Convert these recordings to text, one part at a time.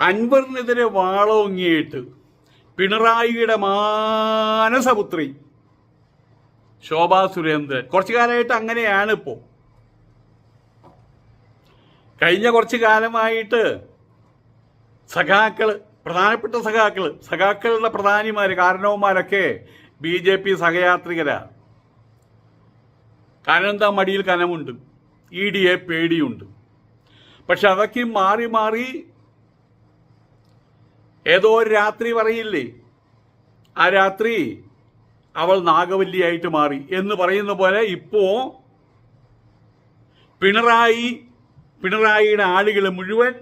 അൻവറിനെതിരെ വാളോങ്ങിയിട്ട് പിണറായിയുടെ മാനസപുത്രി ശോഭാ സുരേന്ദ്രൻ. കുറച്ചു കാലമായിട്ട് അങ്ങനെയാണ് ഇപ്പോൾ കഴിഞ്ഞ കുറച്ച് കാലമായിട്ട് സഖാക്കൾ പ്രധാനപ്പെട്ട സഖാക്കൾ സഖാക്കളുടെ പ്രധാനിമാർ കാരണവന്മാരൊക്കെ ബി ജെ പി സഹയാത്രികരാ. കാരണം എന്താ മടിയിൽ കനമുണ്ട്. ഇ ഡിയെ പേടിയുണ്ട്. പക്ഷെ അതൊക്കെ മാറി മാറി ഏതോ ഒരു രാത്രി പറയില്ലേ? ആ രാത്രി അവൾ നാഗവല്ലിയായിട്ട് മാറി എന്ന് പറയുന്ന പോലെ ഇപ്പോ പിണറായി പിണറായിയുടെ ആളുകൾ മുഴുവൻ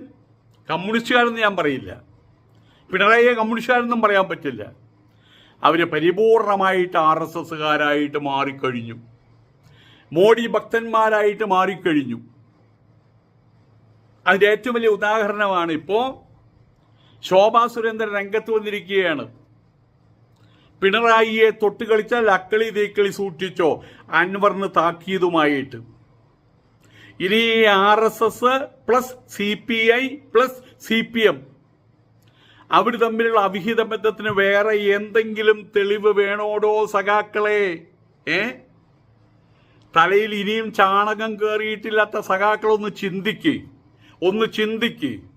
കമ്മ്യൂണിസ്റ്റുകാരെന്ന് ഞാൻ പറയില്ല. പിണറായിയെ കമ്മ്യൂണിസ്റ്റുകാരെന്നും പറയാൻ പറ്റില്ല. അവർ പരിപൂർണമായിട്ട് ആർ എസ് എസ്സുകാരായിട്ട് മാറിക്കഴിഞ്ഞു. മോഡി ഭക്തന്മാരായിട്ട് മാറിക്കഴിഞ്ഞു. അതിന്റെ ഏറ്റവും വലിയ ഉദാഹരണമാണ് ഇപ്പോൾ ശോഭാ സുരേന്ദ്രൻ രംഗത്ത് വന്നിരിക്കുകയാണ്. പിണറായിയെ തൊട്ടുകളിച്ചാൽ അക്കളി തീക്കളി സൂക്ഷിച്ചോ? അൻവറിന് താക്കീതുമായിട്ട്. ഇനി R S S plus C P I plus C P M. അവർ തമ്മിലുള്ള അവിഹിത ബന്ധത്തിന് വേറെ എന്തെങ്കിലും തെളിവ് വേണോടോ സഖാക്കളെ? ഏ? തലയിൽ ഇനിയും ചാണകം കയറിയിട്ടില്ലാത്ത സഖാക്കളൊന്ന് ചിന്തിക്ക്. ഒന്ന് ചിന്തിക്ക്.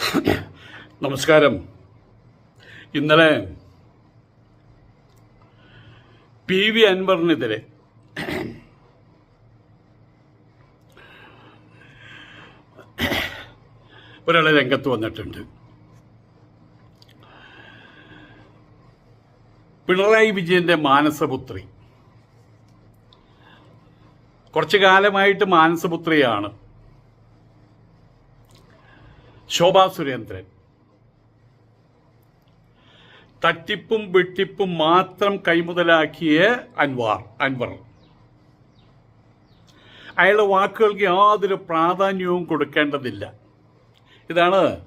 നമസ്കാരം. ഇന്നലെ പി വി അൻവറിനെതിരെ ഒരാൾ രംഗത്ത് വന്നിട്ടുണ്ട്. പിണറായി വിജയന്റെ മാനസപുത്രി. കുറച്ചു കാലമായിട്ട് മാനസപുത്രിയാണ്. ശോഭാ സുരേന്ദ്രൻ തട്ടിപ്പും വെട്ടിപ്പും മാത്രം കൈമുതലാക്കിയ അൻവാർ അൻവർ. അയാളുടെ വാക്കുകൾക്ക് യാതൊരു പ്രാധാന്യവും കൊടുക്കേണ്ടതില്ല. ഇതാണ്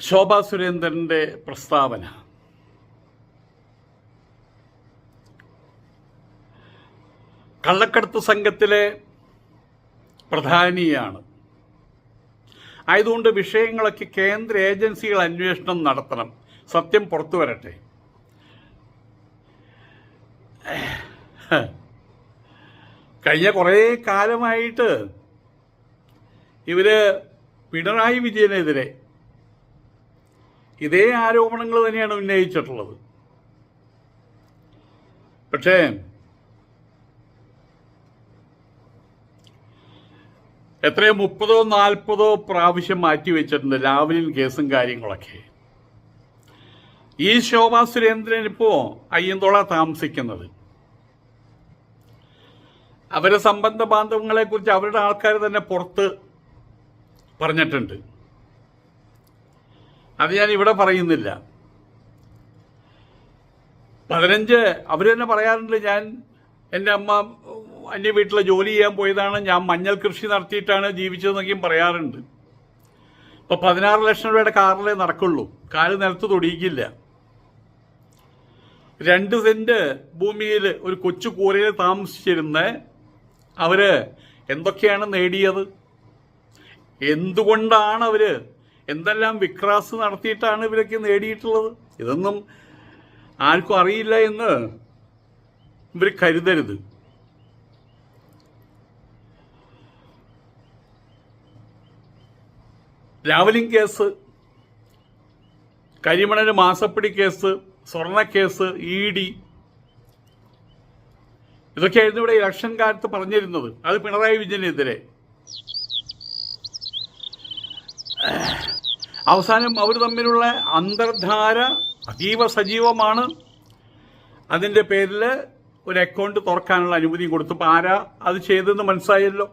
ശോഭാ സുരേന്ദ്രന്റെ പ്രസ്താവന. കള്ളക്കടത്ത് സംഘത്തിലെ പ്രധാനിയാണ്. ആയതുകൊണ്ട് വിഷയങ്ങളൊക്കെ കേന്ദ്ര ഏജൻസികൾ അന്വേഷണം നടത്തണം. സത്യം പുറത്തു വരട്ടെ. കഴിഞ്ഞ കുറേ കാലമായിട്ട് ഇവർ പിണറായി വിജയനെതിരെ ഇതേ ആരോപണങ്ങൾ തന്നെയാണ് ഉന്നയിച്ചിട്ടുള്ളത്. പക്ഷേ എത്രയോ മുപ്പതോ നാൽപ്പതോ പ്രാവശ്യം മാറ്റി വെച്ചിട്ടുണ്ട് രാവിലെ കേസും കാര്യങ്ങളൊക്കെ. ഈ ശോഭാ സുരേന്ദ്രൻ ഇപ്പോ അയ്യന്തോള താമസിക്കുന്നത്. അവരെ സംബന്ധ ബാന്ധവങ്ങളെ കുറിച്ച് അവരുടെ ആൾക്കാർ തന്നെ പുറത്ത് പറഞ്ഞിട്ടുണ്ട്. അത് ഞാൻ ഇവിടെ പറയുന്നില്ല. പതിനഞ്ച് അവർ തന്നെ പറയാറുണ്ട് ഞാൻ എന്റെ അമ്മ അന്യ വീട്ടിലെ ജോലി ചെയ്യാൻ പോയതാണ്. ഞാൻ മഞ്ഞൾ കൃഷി നടത്തിയിട്ടാണ് ജീവിച്ചതെന്നൊക്കെയും പറയാറുണ്ട്. ഇപ്പൊ പതിനാറ് ലക്ഷം രൂപയുടെ കാറിലേ നടക്കുള്ളൂ. കാൽ നിലത്ത് തൊടിയിക്കില്ല. രണ്ട് സെന്റ് ഭൂമിയിൽ ഒരു കൊച്ചു കൂരയിൽ താമസിച്ചിരുന്ന അവർ എന്തൊക്കെയാണ് നേടിയത്? എന്തുകൊണ്ടാണ് അവർ എന്തെല്ലാം വിക്രാസ് നടത്തിയിട്ടാണ് ഇവരൊക്കെ നേടിയിട്ടുള്ളത്? ഇതൊന്നും ആർക്കും അറിയില്ല എന്ന് ഇവർ കരുതരുത്. ലാവലിംഗ് കേസ് കരിമണന് മാസപ്പടി കേസ് സ്വർണക്കേസ് ഇ ഡി ഇതൊക്കെയായിരുന്നു ഇവിടെ ഇലക്ഷൻ കാലത്ത് പറഞ്ഞിരുന്നത്. അത് പിണറായി വിജയനെതിരെ. അവസാനം അവർ തമ്മിലുള്ള അന്തർധാര അതീവ സജീവമാണ്. അതിന്റെ പേരിൽ ഒരു അക്കൗണ്ട് തുറക്കാനുള്ള അനുമതി കൊടുത്തപ്പോൾ ആരാ അത് ചെയ്തെന്ന് മനസ്സിലായല്ലോ.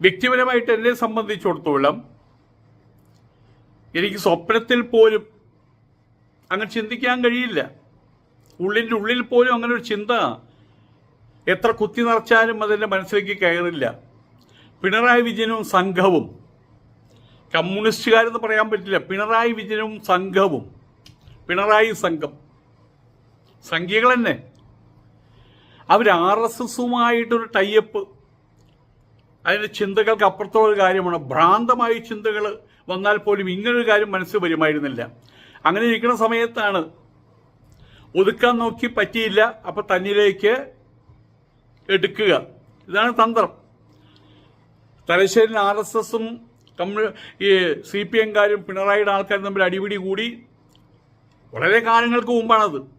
വ്യക്തിപരമായിട്ട് എന്നെ സംബന്ധിച്ചിടത്തോളം എനിക്ക് സ്വപ്നത്തിൽ പോലും അങ്ങനെ ചിന്തിക്കാൻ കഴിയില്ല. ഉള്ളിന്റെ ഉള്ളിൽ പോലും അങ്ങനെ ഒരു ചിന്ത എത്ര കുത്തി നിറച്ചാലും അതെന്റെ മനസ്സിലേക്ക് കയറില്ല. പിണറായി വിജയനും സംഘവും കമ്മ്യൂണിസ്റ്റുകാരെന്ന് പറയാൻ പറ്റില്ല പിണറായി വിജയനും സംഘവും പിണറായി സംഘം സംഖ്യകൾ തന്നെ. അവർ ആർ എസ് എസുമായിട്ടൊരു ടൈപ്പ് അതിന്റെ ചിന്തകൾക്ക് അപ്പുറത്തുള്ള കാര്യമാണ്. ഭ്രാന്തമായ ചിന്തകൾ വന്നാൽ പോലും ഇങ്ങനൊരു കാര്യം മനസ്സിൽ വരുമായിരുന്നില്ല. അങ്ങനെ ഇരിക്കുന്ന സമയത്താണ് ഒതുക്കാൻ നോക്കി പറ്റിയില്ല അപ്പൊ തന്നിലേക്ക് എടുക്കുക. ഇതാണ് തന്ത്രം. തലശ്ശേരിയിൽ ആർ എസ് എസും കമ്മ്യൂ ഈ സി പി എംകാരും പിണറായിയുടെ ആൾക്കാരും തമ്മിൽ അടിപിടി കൂടി വളരെ കാലങ്ങൾക്ക് മുമ്പാണത്.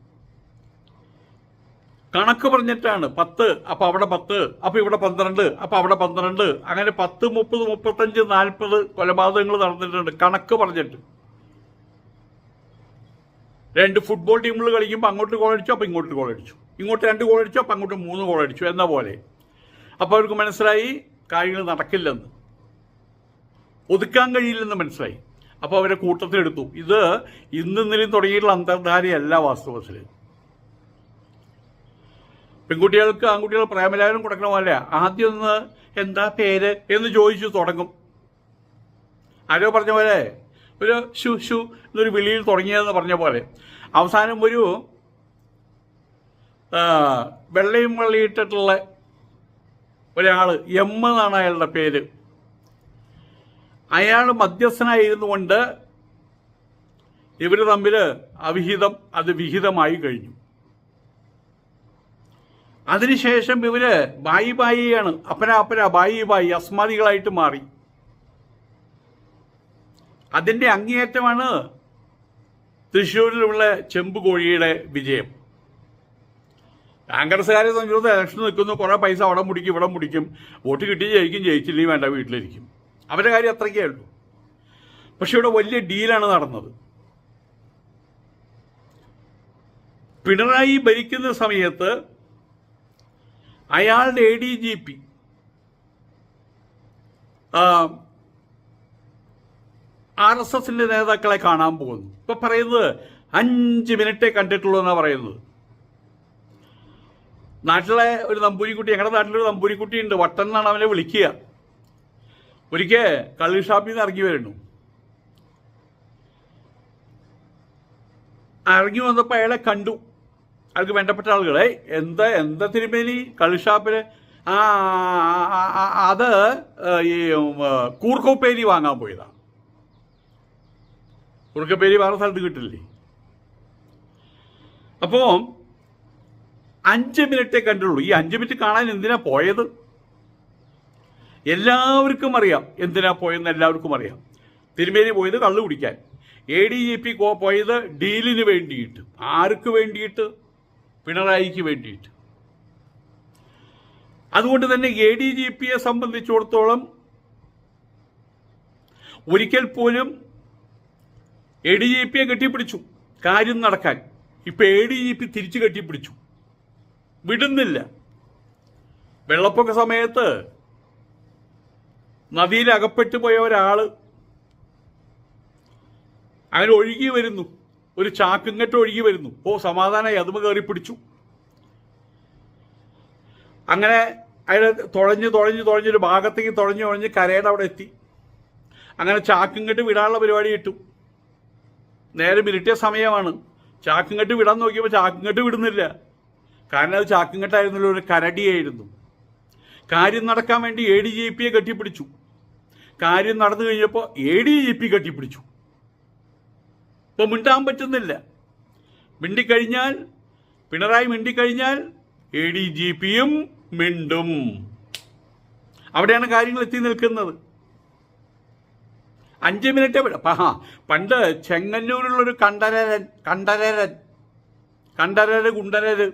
കണക്ക് പറഞ്ഞിട്ടാണ്. പത്ത് അപ്പൊ അവിടെ പത്ത് അപ്പൊ ഇവിടെ പന്ത്രണ്ട് അപ്പൊ അവിടെ പന്ത്രണ്ട്. അങ്ങനെ പത്ത് മുപ്പത് മുപ്പത്തഞ്ച് നാൽപ്പത് കൊലപാതകങ്ങൾ നടന്നിട്ടുണ്ട്. കണക്ക് പറഞ്ഞിട്ട്. രണ്ട് ഫുട്ബോൾ ടീമുകൾ കളിക്കുമ്പോൾ അങ്ങോട്ട് അപ്പൊ അപ്പോൾ ഇങ്ങോട്ട് ഗോൾ അടിച്ചു. ഇങ്ങോട്ട് രണ്ട് അപ്പൊ അപ്പോൾ അങ്ങോട്ട് മൂന്ന് ഗോൾ അടിച്ചു എന്ന പോലെ. അപ്പോൾ അവർക്ക് മനസ്സിലായി കാര്യങ്ങൾ നടക്കില്ലെന്ന്. ഒതുക്കാൻ കഴിയില്ലെന്ന് മനസ്സിലായി. അപ്പോൾ അവരെ കൂട്ടത്തിലെടുത്തു. ഇത് ഇന്ന് ഇന്നലെയും തുടങ്ങിയിട്ടുള്ള അന്തർധാരയല്ല വാസ്തവത്തിൽ. പെൺകുട്ടികൾക്ക് ആൺകുട്ടികൾ പ്രേമലാപനം കൊടുക്കണമല്ല ആദ്യം ഒന്ന് എന്താ പേര് എന്ന് ചോദിച്ചു തുടങ്ങും. ആരോ പറഞ്ഞ പോലെ ഒരു ഷു ഷു എന്നൊരു വിളിയിൽ തുടങ്ങിയതെന്ന് പറഞ്ഞ പോലെ. അവസാനം ഒരു വെള്ളയും വെള്ളിയിട്ടിട്ടുള്ള ഒരാൾ എം എന്നാണ് അയാളുടെ പേര്. അയാൾ മധ്യസ്ഥനായിരുന്നു കൊണ്ട് ഇവർ തമ്മിൽ അവിഹിതം അത് വിഹിതമായി കഴിഞ്ഞു. അതിനുശേഷം ഇവർ ബായി ബായിയാണ്. അപ്പന അപ്പന ബായി ബായി അസ്മാദികളായിട്ട് മാറി. അതിന്റെ അങ്ങേയറ്റമാണ് തൃശ്ശൂരിലുള്ള ചെമ്പ് കോഴിയുടെ വിജയം. കോൺഗ്രസ്സുകാരെ സംബന്ധിച്ച് ഇലക്ഷൻ നിൽക്കുന്നു കുറേ പൈസ അവിടെ മുടിക്കും ഇവിടെ മുടിക്കും. വോട്ട് കിട്ടി ജയിക്കും ജയിച്ചില്ലേ വേണ്ട വീട്ടിലിരിക്കും. അവരുടെ കാര്യം അത്രയ്ക്കേ ഉള്ളൂ. പക്ഷെ ഇവിടെ വലിയ ഡീലാണ് നടന്നത്. പിണറായി ഭരിക്കുന്ന സമയത്ത് അയാളുടെ A D G P R S എസിന്റെ നേതാക്കളെ കാണാൻ പോകുന്നു. ഇപ്പൊ പറയുന്നത് അഞ്ച് മിനിറ്റേ കണ്ടിട്ടുള്ളൂ എന്നാ പറയുന്നത്. നാട്ടിലെ ഒരു നമ്പൂരിക്കുട്ടി ഞങ്ങളുടെ നാട്ടിലൊരു നമ്പൂരിക്കുട്ടി ഉണ്ട് വട്ടൻ എന്നാണ് അവനെ വിളിക്കുക. ഒരിക്കൽ കള്ളി ഷാപ്പിൽ നിന്ന് ഇറങ്ങി വരുന്നു. ഇറങ്ങി വന്നപ്പോൾ അയാളെ കണ്ടു. അയാൾക്ക് വേണ്ടപ്പെട്ട ആളുകളെ. എന്താ എന്താ തിരുമേനി? കള്ളുഷാപ്പിൽ ആ അത് ഈ കൂർക്കോപ്പേരി വാങ്ങാൻ പോയതാ. കൂർക്കപ്പേരി വേറെ സ്ഥലത്ത് കിട്ടില്ലേ? അപ്പോ അഞ്ച് മിനിറ്റേ കണ്ടുള്ളൂ. ഈ അഞ്ച് മിനിറ്റ് കാണാൻ എന്തിനാ പോയത്? എല്ലാവർക്കും അറിയാം എന്തിനാ പോയെന്ന് എല്ലാവർക്കും അറിയാം. തിരുമേനി പോയത് കള്ളു കുടിക്കാൻ. എ ഡി ജി പി പോയത് ഡീലിന് വേണ്ടിയിട്ട്. ആർക്ക് വേണ്ടിയിട്ട്? പിണറായിക്ക് വേണ്ടിയിട്ട്. അതുകൊണ്ട് തന്നെ എ ഡി ജി പിയെ സംബന്ധിച്ചിടത്തോളം ഒരിക്കൽ പോലും എ ഡി ജി പിയെ കെട്ടിപ്പിടിച്ചു. കാര്യം നടക്കാൻ. ഇപ്പൊ എ ഡി ജി പി തിരിച്ചു കെട്ടിപ്പിടിച്ചു. വിടുന്നില്ല. വെള്ളപ്പൊക്ക സമയത്ത് നദിയിൽ അകപ്പെട്ടു പോയ ഒരാൾ അങ്ങനെ ഒഴുകി വരുന്നു. ഒരു ചാക്കിങ്ങട്ട് ഒഴുകി വരുന്നു. ഓ സമാധാനമായി അതുമ കയറി പിടിച്ചു. അങ്ങനെ അയാൾ തുഴഞ്ഞ് തുഴഞ്ഞ് തുഴഞ്ഞൊരു ഭാഗത്തേക്ക് തുഴഞ്ഞ് തുഴഞ്ഞ് കരയുടെ അവിടെ എത്തി. അങ്ങനെ ചാക്കിങ്ങട്ട് വിടാനുള്ള പരിപാടി ഇട്ടു. നേരെ മിനിറ്റിയ സമയമാണ്. ചാക്കിങ്ങട്ട് വിടാൻ നോക്കിയപ്പോൾ ചാക്കിങ്ങട്ട് വിടുന്നില്ല. കാരണം അത് ചാക്കിങ്ങട്ടായിരുന്നല്ലോ ഒരു കരടിയായിരുന്നു. കാര്യം നടക്കാൻ വേണ്ടി എ ഡി ജി പിയെ കെട്ടിപ്പിടിച്ചു. കാര്യം നടന്നു കഴിഞ്ഞപ്പോൾ എ ഡി ജി പി കെട്ടിപ്പിടിച്ചു. ഇപ്പൊ മിണ്ടാൻ പറ്റുന്നില്ല. മിണ്ടിക്കഴിഞ്ഞാൽ പിണറായി മിണ്ടിക്കഴിഞ്ഞാൽ എ ഡി ജി പിയും മിണ്ടും. അവിടെയാണ് കാര്യങ്ങൾ എത്തി നിൽക്കുന്നത്. അഞ്ച് മിനിറ്റ് ആ പണ്ട് ചെങ്ങന്നൂരിലുള്ളൊരു കണ്ടരരൻ കണ്ടരരൻ കണ്ടരര് കുണ്ടരര്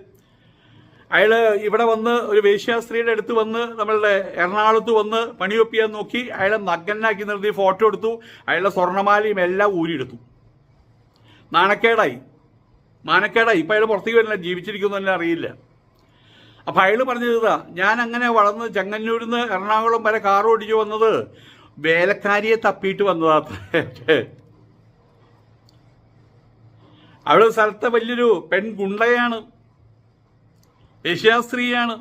അയാൾ ഇവിടെ വന്ന് ഒരു വേശ്യാസ്ത്രീയുടെ അടുത്ത് വന്ന് നമ്മളുടെ എറണാകുളത്ത് വന്ന് പണിയൊപ്പിയാൻ നോക്കി അയാളെ നഗ്നനാക്കി നിർത്തി ഫോട്ടോ എടുത്തു അയാളുടെ സ്വർണമാലയും എല്ലാം ഊരിയെടുത്തു. നാണക്കേടായി. മാനക്കേടായി ഇപ്പം അയാൾ പുറത്തേക്ക് വരില്ല ജീവിച്ചിരിക്കുന്നു തന്നെ അറിയില്ല. അപ്പം അയാൾ ഇതാ ഞാൻ അങ്ങനെ വളർന്ന് ചെങ്ങന്നൂരിൽ നിന്ന് എറണാകുളം വരെ കാർ ഓടിച്ചു വന്നത് വേലക്കാരിയെ തപ്പിയിട്ട് വന്നതാ. അവിടെ സ്ഥലത്തെ വലിയൊരു പെൺഗുണ്ടയാണ് യശാസ്ത്രീയാണ്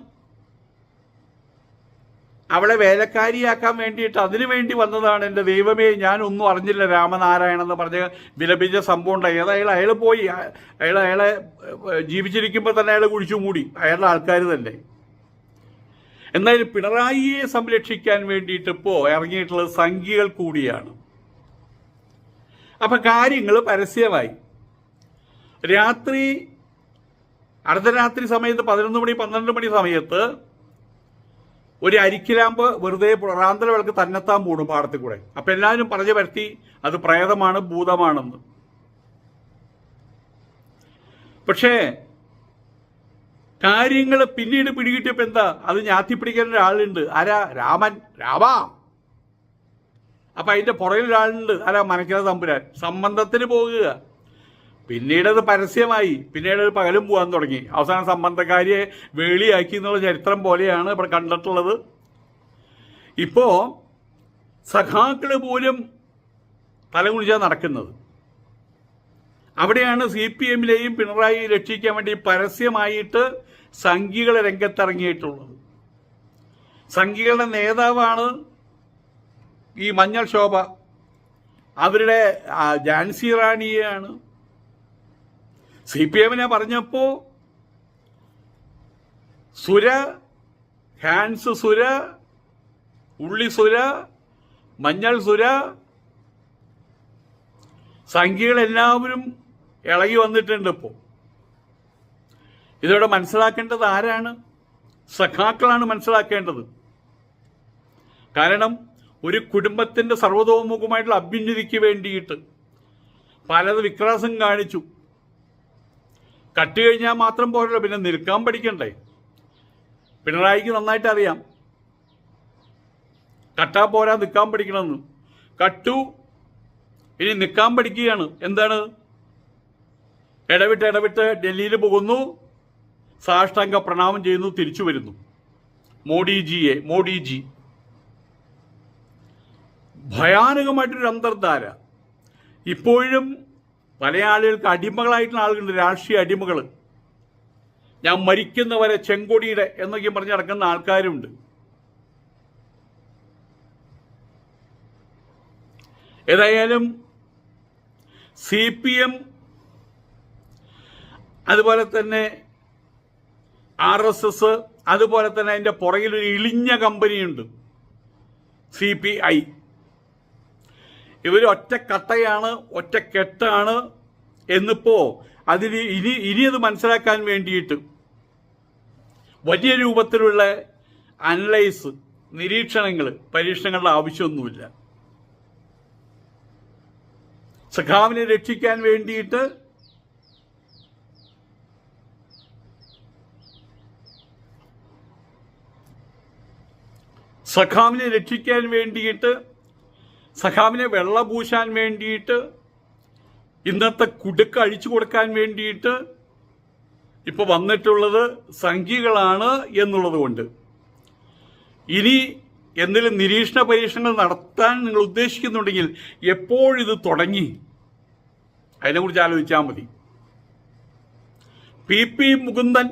അവളെ വേലക്കാരിയാക്കാൻ വേണ്ടിയിട്ട് അതിനു വേണ്ടി വന്നതാണ് എന്റെ ദൈവമേ ഞാൻ ഒന്നും അറിഞ്ഞില്ല രാമനാരായണൻ എന്ന് പറഞ്ഞ് വിലപിച്ച സംഭവം ഉണ്ടായി. അത് അയാൾ അയാൾ പോയി. അയാൾ അയാളെ ജീവിച്ചിരിക്കുമ്പോൾ തന്നെ അയാൾ കുഴിച്ചു മൂടി. അയാളുടെ ആൾക്കാർ തന്നെ. എന്നാലും പിണറായിയെ സംരക്ഷിക്കാൻ വേണ്ടിയിട്ട് ഇപ്പോൾ ഇറങ്ങിയിട്ടുള്ളത് സംഖ്യകൾ കൂടിയാണ്. അപ്പം കാര്യങ്ങൾ പരസ്യമായി. രാത്രി അർദ്ധരാത്രി സമയത്ത് പതിനൊന്ന് മണി പന്ത്രണ്ട് മണി സമയത്ത് ഒരു അരിക്കിലാമ്പ് വെറുതെ റാന്തല വിളക്ക് തന്നെത്താൻ പോണു പാടത്തിൽ കൂടെ. അപ്പൊ എല്ലാവരും പറഞ്ഞു വരുത്തി അത് പ്രേതമാണ് ഭൂതമാണെന്ന്. പക്ഷേ കാര്യങ്ങൾ പിന്നീട് പിടികിട്ടിയപ്പോ എന്താ? അത് ഞാത്തി പിടിക്കാൻ ഒരാളുണ്ട്. ആരാ? രാമൻ. രാമാ. അപ്പൊ അതിന്റെ പുറകിൽ ഒരാളുണ്ട്. ആരാ? മനക്കില തമ്പുരാൻ. സംബന്ധത്തിന് പോകുക. പിന്നീട് അത് പരസ്യമായി. പിന്നീട് അത് പകലും പോകാൻ തുടങ്ങി. അവസാന സംബന്ധക്കാരിയെ വേളിയാക്കി എന്നുള്ള ചരിത്രം പോലെയാണ് ഇവിടെ കണ്ടിട്ടുള്ളത്. ഇപ്പോ സഖാക്കൾ പോലും തലകുളിച്ചാൽ നടക്കുന്നത്. അവിടെയാണ് സി പി എമ്മിലെയും പിണറായി രക്ഷിക്കാൻ വേണ്ടി പരസ്യമായിട്ട് സംഘികൾ രംഗത്തിറങ്ങിയിട്ടുള്ളത്. സംഘികളുടെ നേതാവാണ് ഈ മഞ്ഞൾ ശോഭ. അവരുടെ ജാൻസി റാണിയാണ് സി പി എമ്മിനെ പറഞ്ഞപ്പോ സുര ഹാൻസ് സുര ഉള്ളി സുര മഞ്ഞൾ സുര സംഖ്യകളെല്ലാവരും ഇളകി വന്നിട്ടുണ്ട് ഇപ്പോൾ ഇതോടെ മനസ്സിലാക്കേണ്ടത് ആരാണ്? സഖാക്കളാണ് മനസ്സിലാക്കേണ്ടത്. കാരണം ഒരു കുടുംബത്തിന്റെ സർവതോമുഖമായിട്ടുള്ള അഭ്യുന്നതിക്ക് വേണ്ടിയിട്ട് പലത് വിക്രാസം കാണിച്ചു. കട്ട് കഴിഞ്ഞാൽ മാത്രം പോരല്ലോ പിന്നെ നിൽക്കാൻ പഠിക്കണ്ടേ? പിണറായിക്ക് നന്നായിട്ട് അറിയാം. കട്ടാ പോരാ നിൽക്കാൻ പഠിക്കണമെന്ന്. കട്ടു ഇനി നിൽക്കാൻ പഠിക്കുകയാണ്. എന്താണ്? ഇടവിട്ട് ഇടവിട്ട് ഡൽഹിയിൽ പോകുന്നു. സാഷ്ടാംഗ പ്രണാമം ചെയ്യുന്നു തിരിച്ചു വരുന്നു. മോഡിജിയെ മോഡിജി. ഭയാനകമായിട്ടൊരു അന്തർധാര. ഇപ്പോഴും പല ആളുകൾക്ക് അടിമകളായിട്ടുള്ള ആളുകളുണ്ട് രാഷ്ട്രീയ അടിമകൾ ഞാൻ മരിക്കുന്നവരെ ചെങ്കൊടിയുടെ എന്നൊക്കെ പറഞ്ഞ് നടക്കുന്ന ആൾക്കാരുണ്ട്. ഏതായാലും സി പി എം അതുപോലെ തന്നെ ആർ എസ് എസ് അതുപോലെ തന്നെ അതിന്റെ പുറകിൽ ഒരു ഇളിഞ്ഞ കമ്പനിയുണ്ട് സി പി ഐ ഇവർ ഒറ്റ കട്ടയാണ് ഒറ്റ കെട്ടാണ് എന്നിപ്പോ അതിന് ഇനി ഇനി അത് മനസ്സിലാക്കാൻ വേണ്ടിയിട്ട് വലിയ രൂപത്തിലുള്ള അനലൈസ് നിരീക്ഷണങ്ങൾ പരീക്ഷണങ്ങളുടെ ആവശ്യമൊന്നുമില്ല. സഖാവിനെ രക്ഷിക്കാൻ വേണ്ടിയിട്ട് സഖാവിനെ രക്ഷിക്കാൻ വേണ്ടിയിട്ട് സഖാവിനെ വെള്ളപൂശാൻ വേണ്ടിയിട്ട് ഇന്നത്തെ കുടുക്ക് അഴിച്ചു കൊടുക്കാൻ വേണ്ടിയിട്ട് ഇപ്പോൾ വന്നിട്ടുള്ളത് സംഖ്യകളാണ് എന്നുള്ളത് കൊണ്ട്. ഇനി എന്തെങ്കിലും നിരീക്ഷണ പരീക്ഷണങ്ങൾ നടത്താൻ നിങ്ങൾ ഉദ്ദേശിക്കുന്നുണ്ടെങ്കിൽ എപ്പോഴിത് തുടങ്ങി. അതിനെക്കുറിച്ച് ആലോചിച്ചാൽ മതി. P P Mukundan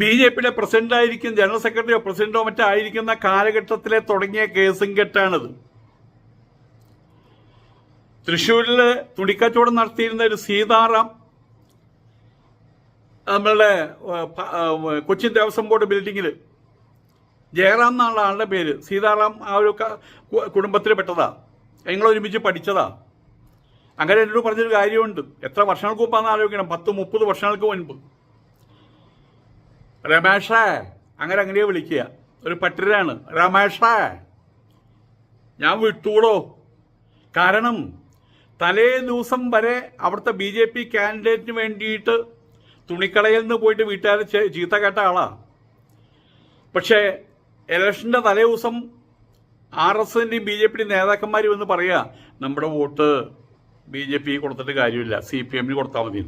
B J പിയുടെ പ്രസിഡന്റായിരിക്കും ജനറൽ സെക്രട്ടറിയോ പ്രസിഡന്റോ മറ്റോ ആയിരിക്കുന്ന കാലഘട്ടത്തിലെ തുടങ്ങിയ കേസും കെട്ടാണിത്. തൃശ്ശൂരിൽ തുണിക്കച്ചവടം നടത്തിയിരുന്ന ഒരു സീതാറാം നമ്മളുടെ കൊച്ചിൻ ദേവസ്വം ബോർഡ് ബിൽഡിങ്ങിൽ ജയറാം എന്നുള്ള ആളുടെ പേര്. സീതാറാം ആ ഒരു കുടുംബത്തിൽ പെട്ടതാ. ഞങ്ങൾ പഠിച്ചതാ. അങ്ങനെ എന്നോട് പറഞ്ഞൊരു കാര്യമുണ്ട്. എത്ര വർഷങ്ങൾക്ക് മുമ്പാന്ന് ആലോചിക്കണം. പത്ത് മുപ്പത് വർഷങ്ങൾക്ക് മുൻപ്. രമേഷേ അങ്ങനെ അങ്ങനെയാ വിളിക്കുക. ഒരു പട്ടിരാണ് രമേഷ ഞാൻ വിട്ടൂടോ? കാരണം തലേ ദിവസം വരെ അവിടുത്തെ ബി ജെ പി കാൻഡിഡേറ്റിന് വേണ്ടിയിട്ട് തുണിക്കടയിൽ നിന്ന് പോയിട്ട് വീട്ടുകാർ ചീത്ത കേട്ട ആളാ. പക്ഷേ ഇലക്ഷന്റെ തലേ ദിവസം ആർ എസ് എസിന്റെയും ബി ജെ പിയുടെയും നേതാക്കന്മാർ വന്ന് പറയുക നമ്മുടെ വോട്ട് ബി ജെ പി കൊടുത്തിട്ട് കാര്യമില്ല. സി പി എമ്മിന് കൊടുത്താൽ മതി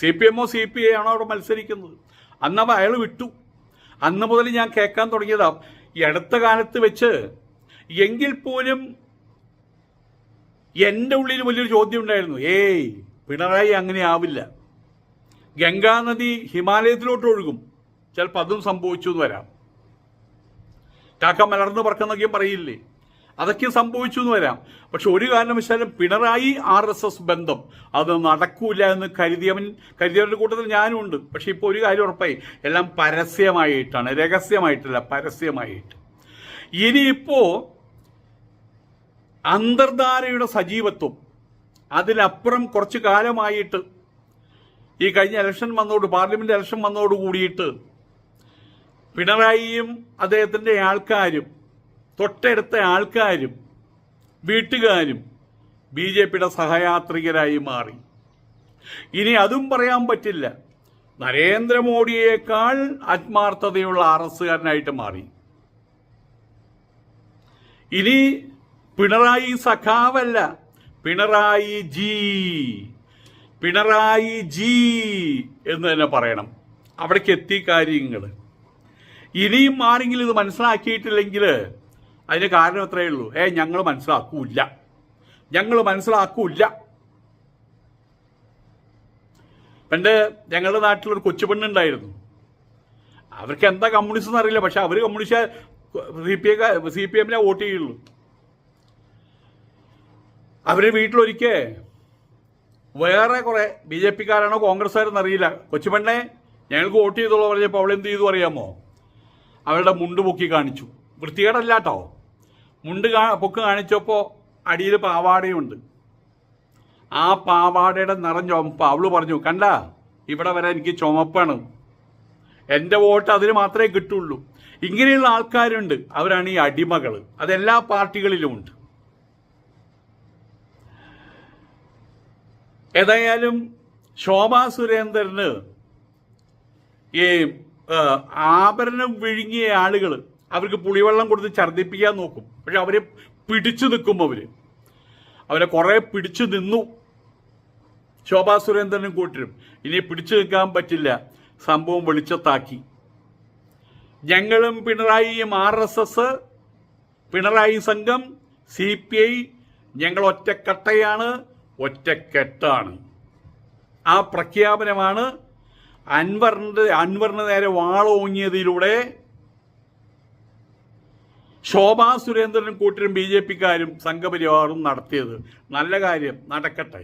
സി പി എമ്മോ സി പി ഐ ആണോ അവിടെ മത്സരിക്കുന്നത്? അന്ന് അയാൾ വിട്ടു. അന്ന് മുതൽ ഞാൻ കേൾക്കാൻ തുടങ്ങിയതാ. ഈ അടുത്ത കാലത്ത് വെച്ച് എങ്കിൽ പോലും എന്റെ ഉള്ളിൽ വലിയൊരു ചോദ്യം ഉണ്ടായിരുന്നു. ഏയ് പിണറായി അങ്ങനെ ആവില്ല. ഗംഗാനദി ഹിമാലയത്തിലോട്ട് ഒഴുകും. ചിലപ്പോൾ അതും സംഭവിച്ചു എന്ന് വരാം. കാക്ക മലർന്ന് പറക്കുന്നൊക്കെയും പറയില്ലേ? അതൊക്കെ സംഭവിച്ചു എന്ന് വരാം. പക്ഷെ ഒരു കാരണവശാലും പിണറായി ആർ എസ് എസ് ബന്ധം അത് നടക്കൂല എന്ന് കരുതിയവൻ കരുതിയവരുടെ കൂട്ടത്തിൽ ഞാനും ഉണ്ട് പക്ഷെ ഇപ്പോൾ ഒരു കാര്യം ഉറപ്പായി എല്ലാം പരസ്യമായിട്ടാണ് രഹസ്യമായിട്ടല്ല പരസ്യമായിട്ട്. ഇനിയിപ്പോ അന്തർധാരയുടെ സജീവത്വം അതിനപ്പുറം കുറച്ചു കാലമായിട്ട് ഈ കഴിഞ്ഞ ഇലക്ഷൻ വന്നോട് പാർലമെന്റ് ഇലക്ഷൻ വന്നോട് കൂടിയിട്ട് പിണറായിയും അദ്ദേഹത്തിന്റെ ആൾക്കാരും തൊട്ടടുത്ത ആൾക്കാരും വീട്ടുകാരും ബി ജെ പിയുടെ സഹയാത്രികരായി മാറി. ഇനി അതും പറയാൻ പറ്റില്ല. നരേന്ദ്രമോദിയേക്കാൾ ആത്മാർത്ഥതയുള്ള ആർ എസ്സുകാരനായിട്ട് മാറി. ഇനി പിണറായി സഖാവല്ല പിണറായി ജി പിണറായി ജി എന്ന് തന്നെ പറയണം. അവിടേക്ക് എത്തി കാര്യങ്ങൾ ഇനിയും ആരെങ്കിലും ഇത് മനസ്സിലാക്കിയിട്ടില്ലെങ്കിൽ അതിന് കാരണം അത്രയേ ഉള്ളൂ. ഏ ഞങ്ങൾ മനസ്സിലാക്കൂല്ല. ഞങ്ങൾ മനസ്സിലാക്കൂല്ല. പണ്ട് ഞങ്ങളുടെ നാട്ടിലൊരു കൊച്ചുപെണ്ണുണ്ടായിരുന്നു. അവർക്ക് എന്താ കമ്മ്യൂണിസ്റ്റ് എന്ന് അറിയില്ല. പക്ഷെ അവർ communist C P A C P എമ്മിനെ വോട്ട് ചെയ്യുള്ളൂ. അവരുടെ വീട്ടിലൊരിക്കെ വേറെ കുറെ ബി ജെ പിക്കാരാണോ കോൺഗ്രസ്സുകാരെന്ന് അറിയില്ല. കൊച്ചുപെണ്ണെ ഞങ്ങൾക്ക് വോട്ട് ചെയ്തോളൂ പറഞ്ഞപ്പോൾ അവൾ എന്ത് ചെയ്തു അറിയാമോ? അവളുടെ മുണ്ട് പൊക്കി കാണിച്ചു. വൃത്തികേടല്ല കേട്ടോ മുണ്ട് പൊക്ക് കാണിച്ചപ്പോൾ അടിയിൽ പാവാടയുണ്ട്. ആ പാവാടയുടെ നിറം ചുമപ്പ് അവൾ പറഞ്ഞു കണ്ട ഇവിടെ വരെ എനിക്ക് ചുമപ്പാണ്. എന്റെ വോട്ട് അതിന് മാത്രമേ കിട്ടുള്ളൂ. ഇങ്ങനെയുള്ള ആൾക്കാരുണ്ട്. അവരാണ് ഈ അടിമകൾ അതെല്ലാ പാർട്ടികളിലും ഉണ്ട്. ഏതായാലും ശോഭാ സുരേന്ദ്രന് ഈ ആഭരണം വിഴുങ്ങിയ ആളുകൾ അവർക്ക് പുളിവെള്ളം കൊടുത്ത് ഛർദ്ദിപ്പിക്കാൻ നോക്കും. പക്ഷെ അവരെ പിടിച്ചു നിൽക്കും അവർ. അവരെ കുറെ പിടിച്ചു നിന്നു. ശോഭാ സുരേന്ദ്രനും കൂട്ടരും. ഇനി പിടിച്ചു നിൽക്കാൻ പറ്റില്ല. സംഭവം വെളിച്ചത്താക്കി. ഞങ്ങളും പിണറായിയും ആർ എസ് എസ് പിണറായി സംഘം സി പി ഐ ഞങ്ങൾ ഒറ്റക്കെട്ടയാണ് ഒറ്റക്കെട്ടാണ്. ആ പ്രഖ്യാപനമാണ് അൻവറിന്റെ അൻവറിന് നേരെ വാളോങ്ങിയതിലൂടെ ശോഭാ സുരേന്ദ്രനും കൂട്ടരും ബി ജെ പിക്കാരും സംഘപരിവാറും നടത്തിയത്. നല്ല കാര്യം. നടക്കട്ടെ.